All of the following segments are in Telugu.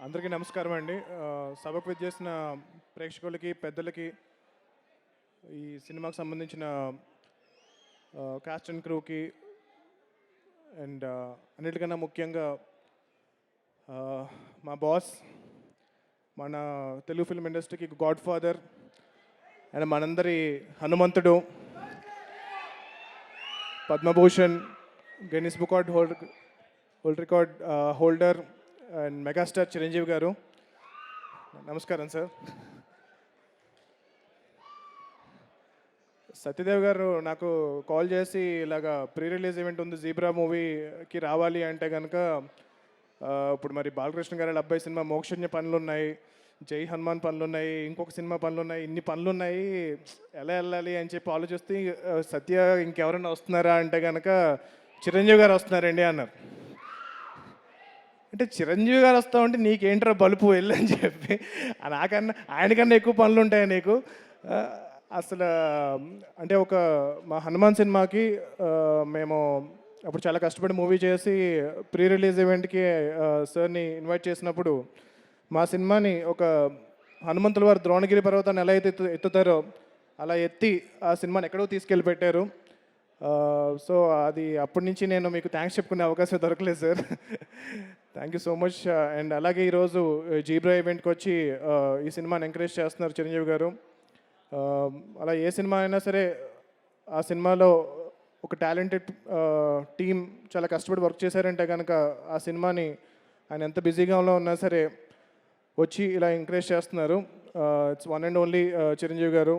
అందరికీ నమస్కారం అండి. సభకు విచ్చేసిన ప్రేక్షకులకి పెద్దలకి ఈ సినిమాకి సంబంధించిన కాస్ట్ అండ్ క్రూకి అండ్ అన్నిటికన్నా ముఖ్యంగా మా బాస్ మన తెలుగు ఫిల్మ్ ఇండస్ట్రీకి గాడ్ ఫాదర్ అండ్ మనందరి హనుమంతుడు Padma Bhushan Guinness book ఆర్డ్ world record holder and megastar Chiranjeevi garu. నమస్కారం సార్. సత్యదేవ్ గారు నాకు కాల్ చేసి ఇలాగా ప్రీ రిలీజ్ ఈవెంట్ ఉంది జీబ్రా మూవీకి రావాలి అంటే కనుక ఇప్పుడు మరి బాలకృష్ణ గారి అబ్బాయి సినిమా మోక్షజ్ఞ పనులు ఉన్నాయి జై హనుమాన్ పనులు ఉన్నాయి ఇంకొక సినిమా పనులు ఉన్నాయి ఇన్ని పనులు ఉన్నాయి ఎలా వెళ్ళాలి అని చెప్పి ఆలోచిస్తే సత్య ఇంకెవరైనా వస్తున్నారా అంటే కనుక చిరంజీవి గారు వస్తున్నారండి అన్నారు. అంటే చిరంజీవి గారు వస్తా ఉంటే నీకేంట్రా బలుపు వెళ్ళని చెప్పి నాకన్నా ఆయనకన్నా ఎక్కువ పనులు ఉంటాయి నీకు? అసలు అంటే ఒక మా హనుమాన్ సినిమాకి మేము అప్పుడు చాలా కష్టపడి మూవీ చేసి ప్రీ రిలీజ్ ఈవెంట్కి సార్ని ఇన్వైట్ చేసినప్పుడు మా సినిమాని ఒక హనుమంతుల వారు ద్రోణగిరి పర్వతాన్ని ఎలా అయితే ఎత్తు- ఎత్తుతారో అలా ఎత్తి ఆ సినిమాని ఎక్కడో తీసుకెళ్ళి పెట్టారు సో అది అప్పటి నుంచి నేను మీకు థ్యాంక్స్ చెప్పుకునే అవకాశం దొరకలేదు sir. Thank you so much and అలాగే ఈరోజు uh, జీబ్రా ఈవెంట్కి వచ్చి uh, ఈ సినిమాని ఎంకరేజ్ చేస్తున్నారు చిరంజీవి గారు. Um, అలా ఏ సినిమా అయినా సరే ఆ సినిమాలో ఒక టాలెంటెడ్ టీం uh, చాలా కష్టపడి వర్క్ చేశారంటే కనుక ఆ సినిమాని ఆయన ఎంత బిజీగా ఉన్నా సరే వచ్చి ఇలా ఎంకరేజ్ చేస్తున్నారు. It's one and only Chiranjeevi garu.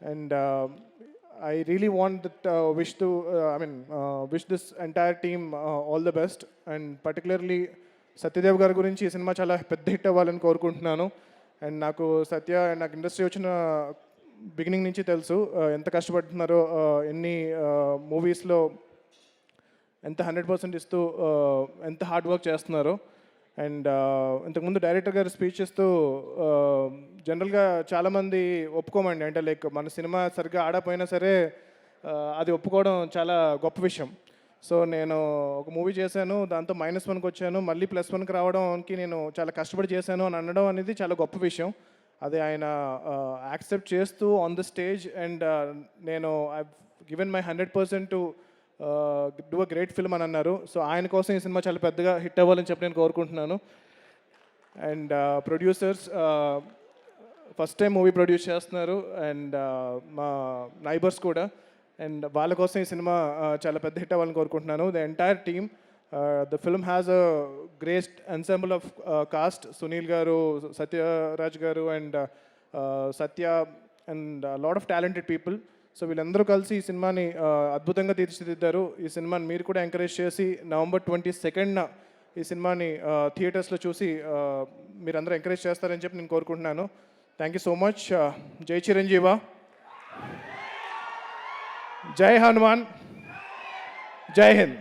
And I really want that wish to I mean wish this team team all the best and particularly Satyadev గారి గురించి ఈ సినిమా చాలా పెద్ద హిట్ అవ్వాలని కోరుకుంటున్నాను. అండ్ నాకు సత్య అండ్ నాకు ఇండస్ట్రీ వచ్చిన బిగినింగ్ నుంచి తెలుసు uh, ఎంత కష్టపడుతున్నారో uh, ఎన్ని uh, మూవీస్లో ఎంత హండ్రెడ్ పర్సెంట్ ఇస్తూ ఎంత హార్డ్ వర్క్ చేస్తున్నారో. అండ్ ఇంతకుముందు డైరెక్టర్ గారు స్పీచ్ ఇస్తూ జనరల్గా చాలామంది ఒప్పుకోమండి. అంటే లైక్ మన సినిమా సరిగ్గా ఆడపోయినా సరే అది ఒప్పుకోవడం చాలా గొప్ప విషయం. సో నేను ఒక మూవీ చేశాను దాంతో మైనస్ వన్కి వచ్చాను మళ్ళీ ప్లస్ వన్కి రావడానికి నేను చాలా కష్టపడి చేశాను అని అనడం అనేది చాలా గొప్ప విషయం. అది ఆయన యాక్సెప్ట్ చేస్తూ ఆన్ ద స్టేజ్ అండ్ నేను I given my hundred percent to do a great film అని అన్నారు. సో ఆయన కోసం ఈ సినిమా చాలా పెద్దగా హిట్ అవ్వాలని చెప్పి నేను కోరుకుంటున్నాను. And producers first time movie produce చేస్తున్నారు. అండ్ uh, మా నైబర్స్ కూడా. అండ్ వాళ్ళ కోసం ఈ సినిమా చాలా పెద్ద హిట్ అవ్వాలని కోరుకుంటున్నాను. The entire team the film has a great ensemble of cast Sunil garu Sathyaraj garu and Satya and lot of talented people so వీళ్ళందరూ కలిసి ఈ సినిమాని అద్భుతంగా తీర్చిదిద్దారు. ఈ సినిమాని మీరు కూడా ఎంకరేజ్ చేసి నవంబర్ ట్వంటీ సెకండ్న ఈ సినిమాని థియేటర్స్లో చూసి మీరందరూ ఎంకరేజ్ చేస్తారని చెప్పి నేను కోరుకుంటున్నాను. థ్యాంక్ యూ సో మచ్ జై చిరంజీవ. జై హనుమాన్. జై హింద్.